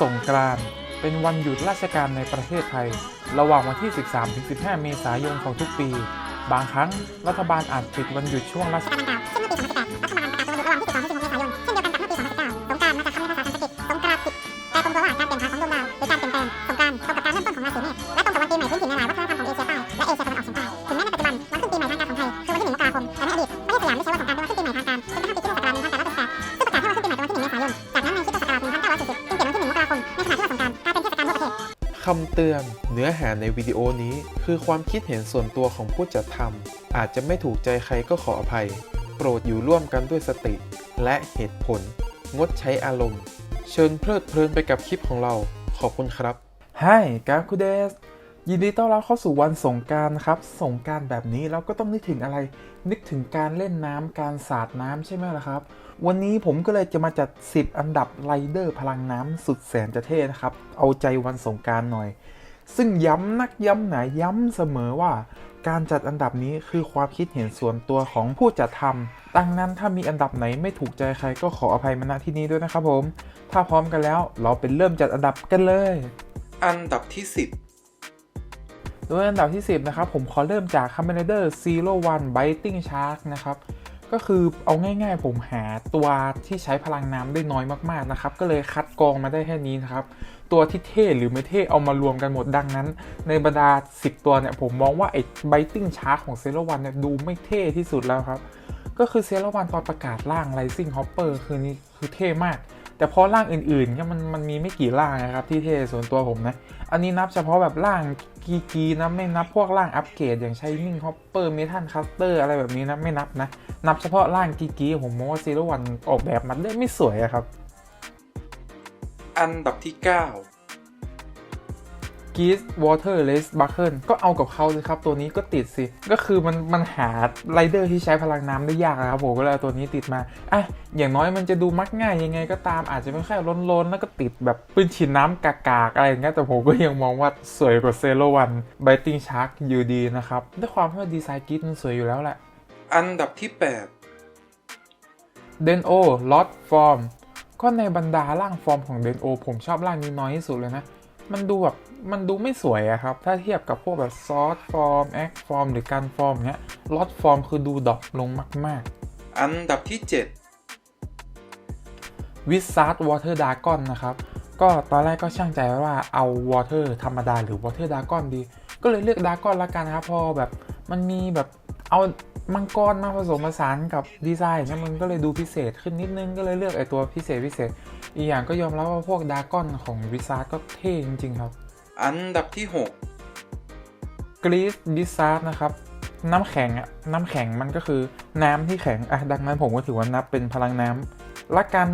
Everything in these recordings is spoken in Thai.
สงกรานต์เป็นวันหยุดราชการในประเทศไทย ระหว่างวันที่ 13-15 เมษายนของทุกปี บางครั้งรัฐบาลอาจปิดวันหยุดช่วงราชการดังกล่าวซึ่งเมื่อปี2018รัฐบาลประกาศตัววันหยุดระหว่างที่2-4เมษายนเช่นเดียวกันกับเมื่อปี2019สงกรานต์มาจากคำนิยามภาษาสันสกฤตสงกราติแปลตรงตัวว่าการเปลี่ยนผ่านของดวงดาหรือการเปลี่ยนแปลงสงกรานตรงกับการเริ่มต้นของราศีเมษและตรงกับวันปีใหม่พื้นถิ่นใหลายวัฒนธรของเอเชียใต้และเอเชียตะวันออกเฉียงใต้ถึงแม้ในปัจจุบันวันขึ้นปีใหม่ทางการของไทยคือวันที่1มกราคมแต่ในอดีตประเทศสยามได้ใช้วันสงกรานต์เป็นวันขึ้นปีใหม่ทางการจนกระทั่งปีคริสตศักราชำเตือน เนื้อหาในวิดีโอนี้คือความคิดเห็นส่วนตัวของผู้จัดทำอาจจะไม่ถูกใจใครก็ขออภัย โปรดอยู่ร่วมกันด้วยสติ และเหตุผล งดใช้อารมณ์ เชิญเพลิดเพลินไปกับคลิปของเรา ขอบคุณครับ Hi กาคุเดส ยินดีต้อนรับเข้าสู่วันสงการครับ สงการแบบนี้เราก็ต้องนึกถึงอะไร นึกถึงการเล่นน้ำการสาดน้ำใช่ไหมล่ะครับ วันนี้ผมก็เลยจะมาจัด 10 อันดับไรเดอร์พลังน้ำสุดแสนจะเท่นะครับ เอาใจวันสงการหน่อย ซึ่งย้ำนักย้ำหนาย้ำเสมอว่า การจัดอันดับนี้คือความคิดเห็นส่วนตัวของผู้จัดทำดังนั้นถ้ามีอันดับไหนไม่ถูกใจใครก็ขออภัยมาณที่นี้ด้วยนะครับผม ถ้าพร้อมกันแล้วเราไปเริ่มจัดอันดับกันเลย อันดับที่ โดยอันดับที่ 10 นะครับ ผมขอเริ่มจาก Kamen Rider Zero One Biting Shark นะครับ ก็คือเอาง่ายๆ ผมหาตัวที่ใช้พลังน้ำได้น้อยมากๆนะครับ ก็เลยคัดกรองมาได้แค่นี้นะครับ ตัวที่เท่หรือไม่เท่เอามารวมกันหมดดังนั้น ในบรรดา 10 ตัวเนี่ย ผมมองว่าไอ้ Biting Shark ของ Zero One เนี่ยดูไม่เท่ที่สุดแล้วครับ ก็คือ Zero One ตอนประกาศร่าง Rising Hopper คือนี่คือเท่มาก แต่พอร่างอื่นๆเนี่ยมันมันมีไม่กี่ร่างนะครับที่เท่ส่วนตัวผมนะ อันนี้นับเฉพาะแบบร่างกีกีนะไม่นับพวกร่างอัปเกรดอย่างใช้นิ่งฮอปเปอร์เมทัลคัสเตอร์อะไรแบบนี้นะไม่นับนะ นับเฉพาะร่างกีกีผมมองว่าซีรวันออกแบบมันได้ไม่สวยอะครับ อันดับที่ 9 กีสวอเตอร์เลสบัคเกิลก็เอากับเขาเลยครับ ตัวนี้ก็ติดสิ ก็คือมันมันหาไรเดอร์ที่ใช้พลังน้ำได้ยากอะครับผมก็เลยเอาตัวนี้ติดมาอะอย่างน้อยมันจะดูมักง่ายยังไงก็ตามอาจจะไม่ค่อยล้นๆ แล้วก็ติดแบบปืนฉีดน้ำกากๆอะไรอย่างเงี้ยแต่ผมก็ยังมองว่าสวยกว่าเซโ o วันไบติงชาร์กอยู่ดีนะครับด้วยความที่ว่าดีไซน์กีสมันสวยอยู่แล้วแหละอันดับที่เดนโอลอตฟอร์มก็ในบรรดาร่างฟอร์มของเดนโอผมชอบร่างนี้น้อยที่สุดเลยนะ มันดูแบบมันดูไม่สวยอะครับ ถ้าเทียบกับพวกแบบซอสฟอร์มแอคฟอร์มหรือการฟอร์มเนี้ยลอตฟอร์มคือดูดรอปลงมาก8อันดับที่ๆวิซาร์ดวอเตอร์ดากอนนะครับ ก็ตอนแรกก็ช่างใจไว้ว่าเอาวอเตอร์ธรรมดาหรือวอเตอร์ดากอนดี ก็เลยเลือกดากอนละกันนะครับ พอแบบมันมีแบบ เอามังกรมาผสมผสานกับดีไซน์เนี่ยมันก็เลยดูพิเศษขึ้นนิดนึงก็เลยเลือกไอตัวพิเศษพิเศษ อีกอย่างก็ยอมรับว่าพวกดากอนของวิซาร์ดก็เท่จริงๆครับ6อันดับที่กรีซดิซาร์ดนะครับน้ำแข็งอะน้ำแข็งมันก็คือน้ำที่แข็งอะดังนั้นผมก็ถือว่านับเป็นพลังน้ำละกัน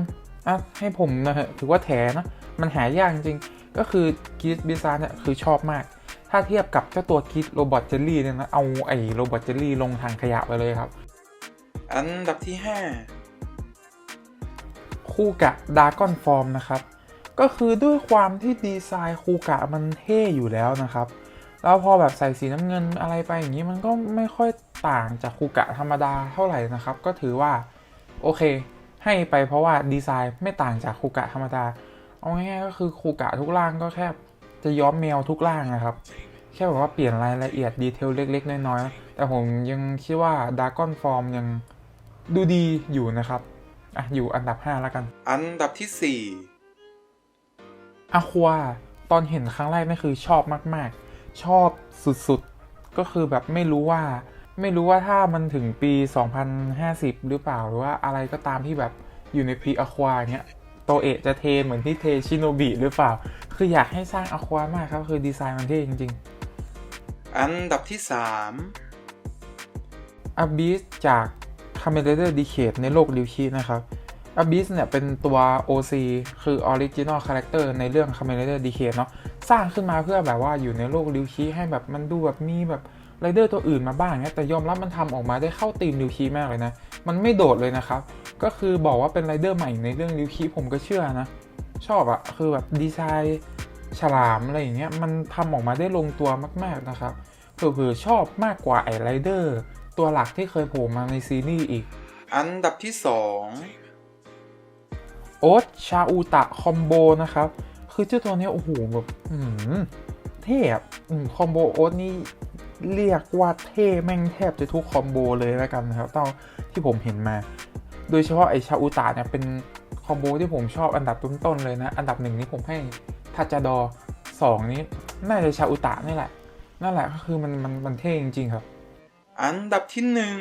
อะให้ผมนะฮะถือว่าแถนะมันหายากจริงๆก็คือกรีซดิซาร์ดเนี่ยคือชอบมาก ถ้าเทียบกับเจ้าตัวกรีซโรบอทเจลลี่เนี่ยนะเอาไอ้โรบอทเจลลี่ลงทางขยะไปเลยครับ5อันดับที่คู่กะดากอนฟอร์มนะครับ ก็คือด้วยความที่ดีไซน์คูกะมันเท่อยู่แล้วนะครับ แล้วพอแบบใส่สีน้ำเงินอะไรไปอย่างนี้มันก็ไม่ค่อยต่างจากคูกะธรรมดาเท่าไหร่นะครับ ก็ถือว่าโอเค ให้ไปเพราะว่าดีไซน์ไม่ต่างจากคูกะธรรมดา เอาง่ายๆก็คือคูกะทุกร่างก็แค่ จะย้อมแมวทุกร่างนะครับ แค่แบบว่าเปลี่ยนรายละเอียดดีเทลเล็ก ๆ น้อยๆ แต่ผมยังคิดว่าดากอนฟอร์มยังดูดีอยู่นะครับ อะ อยู่อันดับ 5 แล้วกัน5อันดับที่อะควาตอนเห็นครั้งแรกนี่คือชอบมากๆ ชอบสุดๆ ก็คือแบบไม่รู้ว่า ไม่รู้ว่าถ้ามันถึงปี 2050 หรือเปล่าหรือว่าอะไรก็ตามที่แบบอยู่ในปีอะควาเนี้ยโตเอะจะเทเหมือนที่เทชิโนบิหรือเปล่า คืออยากให้สร้างอะความากครับ คือดีไซน์มันเท่จริงๆ4อันดับที่ a b y s จาก Kamen Rider Decade ในโลกริวชินะครับ a b y s เนี่ยเป็นตัว OC คือ Original Character ในเรื่อง Kamen Rider Decade เนาะสร้างขึ้นมาเพื่อแบบว่าอยู่ในโลกริวชิให้แบบมันดูแบบมีแบบไรเดอร์ตัวอื่นมาบ้างเนี่ยแต่ยอมรับมันทำออกมาได้เข้าธีมริวชิมากเลยนะ มันไม่โดดเลยนะครับ ก็คือบอกว่าเป็นไรเดอร์ใหม่ในเรื่องริวชิผมก็เชื่อนะ ชอบอะคือแบบดีไซน์ ฉลามอะไรอย่างเงี้ยมันทำออกมาได้ลงตัวมากๆนะครับเผื่อๆชอบมากกว่าไอไรเดอร์ตัวหลักที่เคยโผล่มาในซีรีส์อีก2อันดับที่โอ๊ตชาอูตะคอมโบนะครับ คือเจ้าตัวเนี้ยโอ้โหแบบอืมเทพอืมคอมโบโอ๊ตนี่เรียกว่าเท่แม่งแทบจะทุกคอมโบเลยแล้วกันนะครับเท่าที่ผมเห็นมา โดยเฉพาะไอชาอุตะเนี่ยเป็นคอมโบที่ผมชอบอันดับต้นๆเลยนะ อันดับหนึ่งนี้ผมให้ ทัจดอสองนี้น่าจะชาอุตะนี่แหละ นั่นแหละก็คือมันมันมันเท่จริงๆครับ อันดับที่หนึ่ง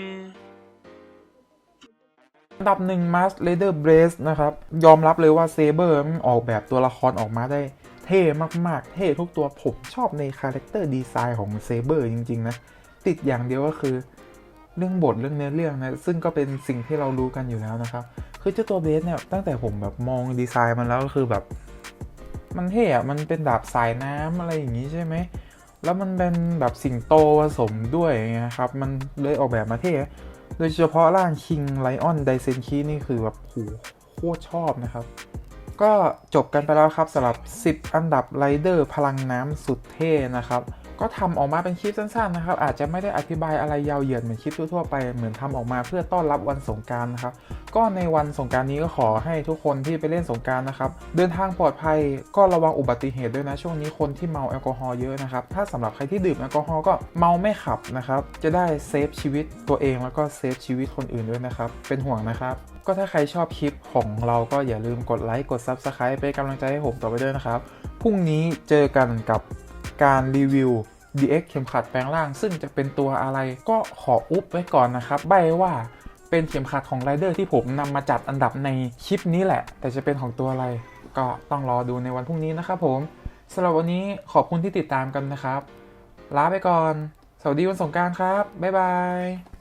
อันดับหนึ่ง Mask Raider Brace นะครับ ยอมรับเลยว่าเซเบอร์ออกแบบตัวละครออกมาได้เท่มาก ๆ เท่ทุกตัวผมชอบในคาแรคเตอร์ดีไซน์ของเซเบอร์จริง ๆ นะ ติดอย่างเดียวก็คือเรื่องบทเรื่องเนื้อเรื่องนะ ซึ่งก็เป็นสิ่งที่เรารู้กันอยู่แล้วนะครับ คือเจ้าตัวเบสเนี่ย ตั้งแต่ผมแบบมองดีไซน์มันแล้วก็คือแบบ มันเท่อะมันเป็นดาบสายน้ำอะไรอย่างนี้ใช่ไหม แล้วมันเป็นแบบสิงโตผสมด้วยอย่างครับ มันเลยออกแบบมาเท่ โดยเฉพาะร่างคิงไลออนไดเซนคีนี่คือแบบโหโคตรชอบนะครับ ก็จบกันไปแล้วครับสำหรับ 10 อันดับไรเดอร์พลังน้ำสุดเท่นะครับ ก็ทำออกมาเป็นคลิปสั้นๆนะครับ อาจจะไม่ได้อธิบายอะไรยาวเหยียดเหมือนคลิปทั่วๆไปเหมือนทำออกมาเพื่อต้อนรับวันสงการนะครับ ก็ในวันสงการนี้ก็ขอให้ทุกคนที่ไปเล่นสงการนะครับ เดินทางปลอดภัยก็ระวังอุบัติเหตุด้วยนะ ช่วงนี้คนที่เมาแอลกอฮอล์เยอะนะครับ ถ้าสำหรับใครที่ดื่มแอลกอฮอล์ก็เมาไม่ขับนะครับจะได้เซฟชีวิตตัวเองแล้วก็เซฟชีวิตคนอื่นด้วยนะครับเป็นห่วงนะครับ ก็ถ้าใครชอบคลิปของเราก็อย่าลืมกดไลค์กด Subscribe เป็นกำลังใจให้ผมต่อไปด้วยนะครับ พรุ่งนี้เจอกันกับการรีวิว DX เข็มขัดแปลงร่าง ซึ่งจะเป็นตัวอะไรก็ขออุบไว้ก่อนนะครับ ใบว่าเป็นเข็มขัดของไรเดอร์ที่ผมนำมาจัดอันดับในคลิปนี้แหละ แต่จะเป็นของตัวอะไร ก็ต้องรอดูในวันพรุ่งนี้นะครับผมสำหรับวันนี้ขอบคุณที่ติดตามกันนะครับ ลาไปก่อน สวัสดีวันสงกรารครับ บ๊ายบาย